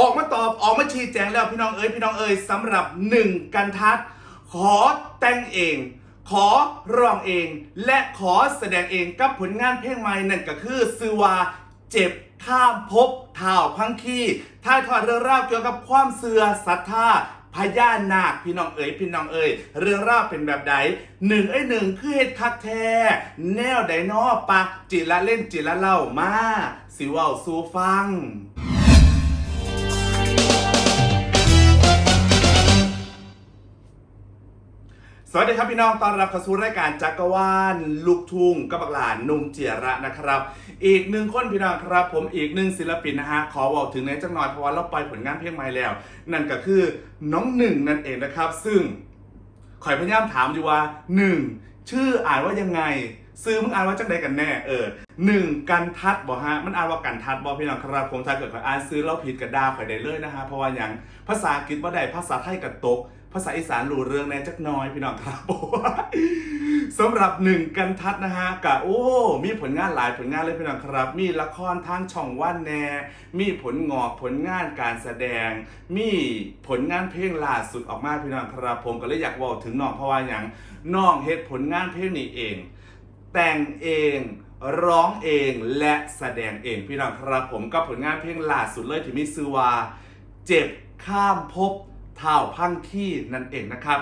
ออกมาตอบออกมาชี้แจงแล้วพี่น้องเอ๋ยพี่น้องเอ๋ยสำหรับหนึ่งกันทัด ขอแต่งเอง ขอร้องเอง และขอแสดงเองกับผลงานเพลงใหม่นั่นก็คือซือว่าเจ็บข้ามภพท่าวพังคีถ่ายทอดเรื่องราวเกี่ยวกับความเสื่อศรัทธาพญานาคพี่น้องเอ๋ยพี่น้องเอ๋ยเรื่องราวเป็นแบบใดหนึ่งไอ้หนึ่งคือเฮ็ดคักแท้แนวไดนอปะจิละเล่นจิละเล่ามาสิว้าสูฟัง สวัสดีครับพี่น้องต้อนรับเข้าสู่รายการจักรวาลลูกทุ่งกับบักหลานนุ่มเจียระนะครับ อีกหนึ่งคนพี่น้องครับ ผมอีกหนึ่งศิลปินนะฮะขอบอกถึงในจังหน่อยเพราะว่าเราไปผลงานเพลงใหม่แล้ว นั่นก็คือน้องหนึ่งนั่นเองนะครับ ซึ่งข่อยพยายามถามอยู่ว่าหนึ่งชื่ออ่านว่ายังไง ซื้อมึงอ่านว่าจังใดกันแน่เออหนึ่งกันทัดบอกฮะมันอ่านว่ากันทัดบอกพี่น้องครับผมถ้าเกิดข่อยอ่านซื้อแล้วผิดกับดาข่อยได้เลยนะฮะเพราะว่าอย่างภาษาอังกฤษว่าได้ภาษาไทยกับตก ภาษาอีสานรู้เรื่องแน่จักน้อยพี่น้องครับผมสำหรับหนึ่งกันทัดนะฮะกะโอ้ มีผลงานหลายผลงานเลยพี่น้องครับ มีละครทางช่องว่านแน มีผลงอกผลงานการแสดง มีผลงานเพลงล่าสุดออกมาพี่น้องครับ ผมก็เลยอยากบอกถึงน้องเพราะว่าอย่างน้องเฮ็ดผลงานเพลงนี้เอง แต่งเองร้องเองและแสดงเองพี่น้องครับผมก็ผลงานเพลงล่าสุดเลยที่มีชื่อว่า เจ็บข้ามภพเท่าพังขี้นั่นเองนะครับ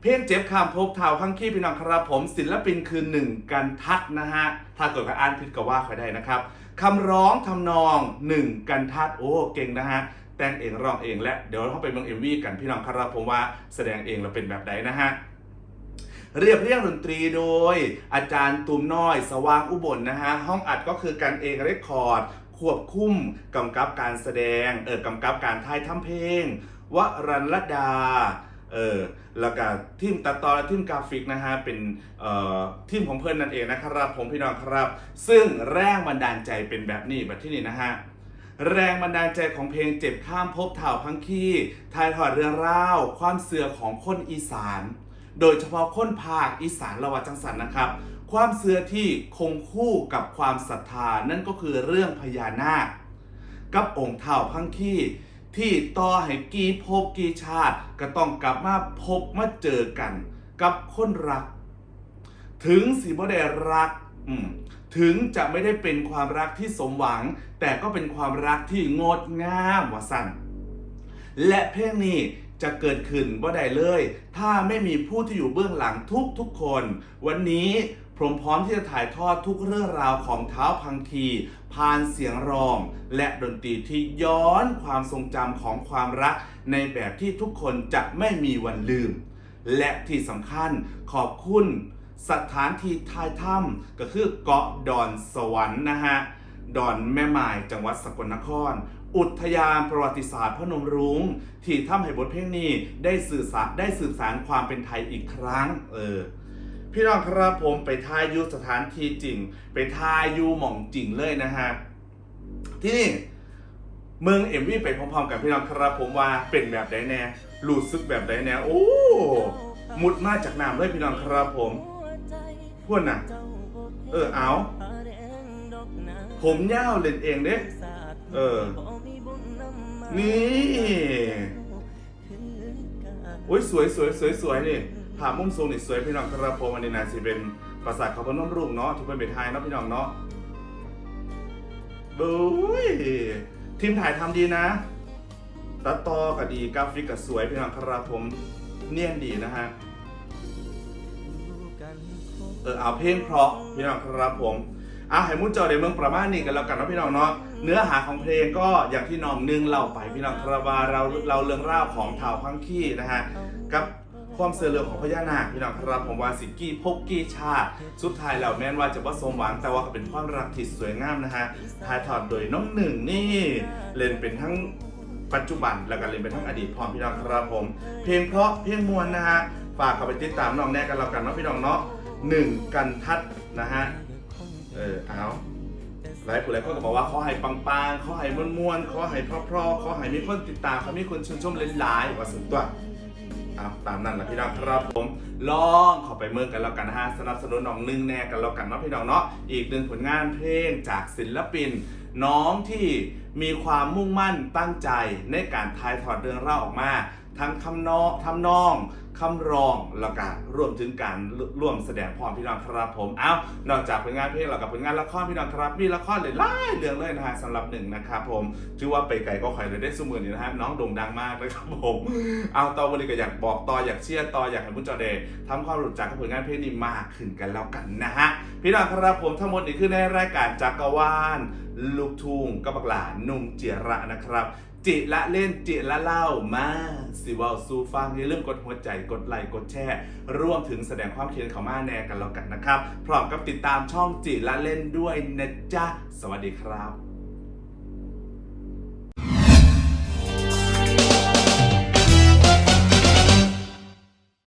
เพลงเจ็บข้ามภพเท่าพังขี้พี่น้องครับผม ศิลปินคือหนึ่งกันทัดนะฮะ ถ้าเกิดว่าอ่านผิดก็ว่าใครได้นะครับคำร้องทำนองหนึ่งกันทัดโอ้เก่งนะฮะแต่งเองร้องเองและเดี๋ยวเราเข้าไปเมืองเอ็มวีกันพี่น้องครับผมว่าแสดงเองเราเป็นแบบไหนนะฮะเรียบเรียงดนตรีโดยอาจารย์ตุมน้อย สว่างอุบลนะฮะ ห้องอัดก็คือการเองเรคคอร์ด ควบคุมกำกับการแสดงเออกำกับการถ่ายทำเพลงวรันลดาเออแล้วก็ทีมตัดต่อและทีมกราฟิกนะฮะเป็นเอ่อทีมของเพื่อนนั่นเองนะครับผมพี่น้องครับ ซึ่งแรงบันดาลใจเป็นแบบนี้แบบที่นี่นะฮะแรงบันดาลใจของเพลงเจ็บข้ามภพเถ่าพังคีถ่ายทอดเรื่องราวความเสื่อของคนอีสาน โดยเฉพาะคนภาคอีสานละวัจังสันนะครับ ความเสื่อที่คงคู่กับความศรัทธานั่นก็คือเรื่องพญานาค กับองค์เถ่าพังคีที่ต่อให้กี่ภพกี่ชาติ ก็ต้องกลับมาพบมาเจอกัน กับคนรัก ถึงสิบ่ได้รักถึงจะไม่ได้เป็นความรักที่สมหวัง แต่ก็เป็นความรักที่งดงามว่าสั่นและเพลงนี้ จะเกิดขึ้นว่าใดเลย ถ้าไม่มีผู้ที่อยู่เบื้องหลังทุกทุกคน วันนี้ผมพร้อมที่จะถ่ายทอดทุกเรื่องราวของเท้าพังคีผ่านเสียงร้อง และดนตรีที่ย้อนความทรงจำของความรัก ในแบบที่ทุกคนจะไม่มีวันลืม และที่สำคัญขอบคุณสถานที่ถ่ายถ้ำก็คือเกาะดอนสวรรค์นะฮะ ดอนแม่หมายจังหวัดสกลนคร อุทยานประวัติศาสตร์พนมรุง้ง ที่ทำให้บทเพลงนี้ได้สื่อสารได้สืบสารความเป็นไทยอีกครั้ง เออ พี่น้องครับผมไปทายอยูสถานที่จริง ไปทายอยูหม่องจริงเลยนะฮะ ที่นี่เมืองเอ็มวีไปพร้อมๆกับพี่น้องครับผมว่าเป็นแบบใดแน่รู้สึกแบบใดแน่โอ้มุดมาจากน้ำเลยพี่น้องครับผมพวกน่ะ เออเอา ผมยาวเล่นเองเด้เออ นี่โอ้ยสวยสวยสวยสวยนี่ภาพมุมสูงนี่สวยพี่น้องครับผมอันนี้นะสิเป็นปราสาทเขาพนมรุ้งเนาะที่เป็นเบทไทยเนาะพี่น้องเนาะบุ้ยทีมถ่ายทำดีนะตัดต่อก็ดีกราฟิกก็สวยพี่น้องครับผมเนียนดีนะฮะเออเอาเพลงเพราะพี่น้องครับผม อะให้มุ่นจอเดี๋ยวเมืองประมาณนี้กันแล้วกันเนาะพี่น้องเนาะเนื้อหาของเพลงก็อย่างที่น้องนึงเล่าไปพี่น้องครับว่าเราเราเรื่องราวของเท่าพังคีนะฮะกับความเสื่อเรื่องของพญานาคพี่น้องครับผมว่าสิกี้พกกี้ชาติสุดท้ายแล้วแม้นว่าจะว่าสมหวังแต่ว่าก็เป็นความรักที่สวยงามนะฮะถ่ายทอดโดยน้องหนึ่งนี่ เล่นเป็นทั้งปัจจุบันแล้วก็เล่นเป็นทั้งอดีตพร้อมพี่น้องครับผม เพลงเพราะเพลงมวลนะฮะฝากเข้าไปติดตามน้องแน่กันแล้วกันเนาะพี่น้องเนาะหนึ่งกันทัดนะฮะเออเอาหลายผู้หลายคนก็บอกว่าขอให้ปังๆขอให้ม่วนๆขอให้เพราะๆขอให้มีคนติดตามเขามีคนชื่นชมหลายๆว่าสุดตัวเอาตามนั้นแหละพี่น้องครับผมลองเข้าไปเมืองกันแล้วกันนะฮะสนับสนุนน้องนึ่งแน่กันแล้วกันเนาะพี่น้องเนาะอีกหนึ่งผลงานเพลงจากศิลปิน น้องที่มีความมุ่งมั่นตั้งใจในการถ่ายทอดเรื่องเล่าออกมา ทั้งคำนองทำนองคำร้องแล้วก็รวมถึงการร่วมแสดงความพี่น้องครับผม เอ้านอกจากผลงานเพลงแล้วกับผลงานละครพี่น้องครับ มีละครหลายๆเรื่องเลยนะฮะสำหรับหนึ่งนะครับผมชื่อว่าไปไก่ก็ข่อยเลยได้สมือนี่นะฮะน้องโด่งดังมากเลยครับผม เอาต่อวันนี้ก็อยากบอกต่ออยากเชียร์ต่ออยากให้ผู้จอเดย์ทำความรู้จักกับผลงานเพลงนี้มากขึ้นกันแล้วกันนะฮะพี่น้องครับผมทั้งหมดนี้คือในรายการจักรวาล ลูกทุ่งก็บักหลานนุ่มเจียระนะครับ จิละเล่นจิละเล่ามาสิเวาซูฟังอย่าลืมกดหัวใจกดไลค์กดแชร์ร่วมถึงแสดงความเห็นเขามาแน่กันแล้วกันนะครับ พร้อมกับติดตามช่องจิละเล่นด้วยนะจ๊ะ สวัสดีครับ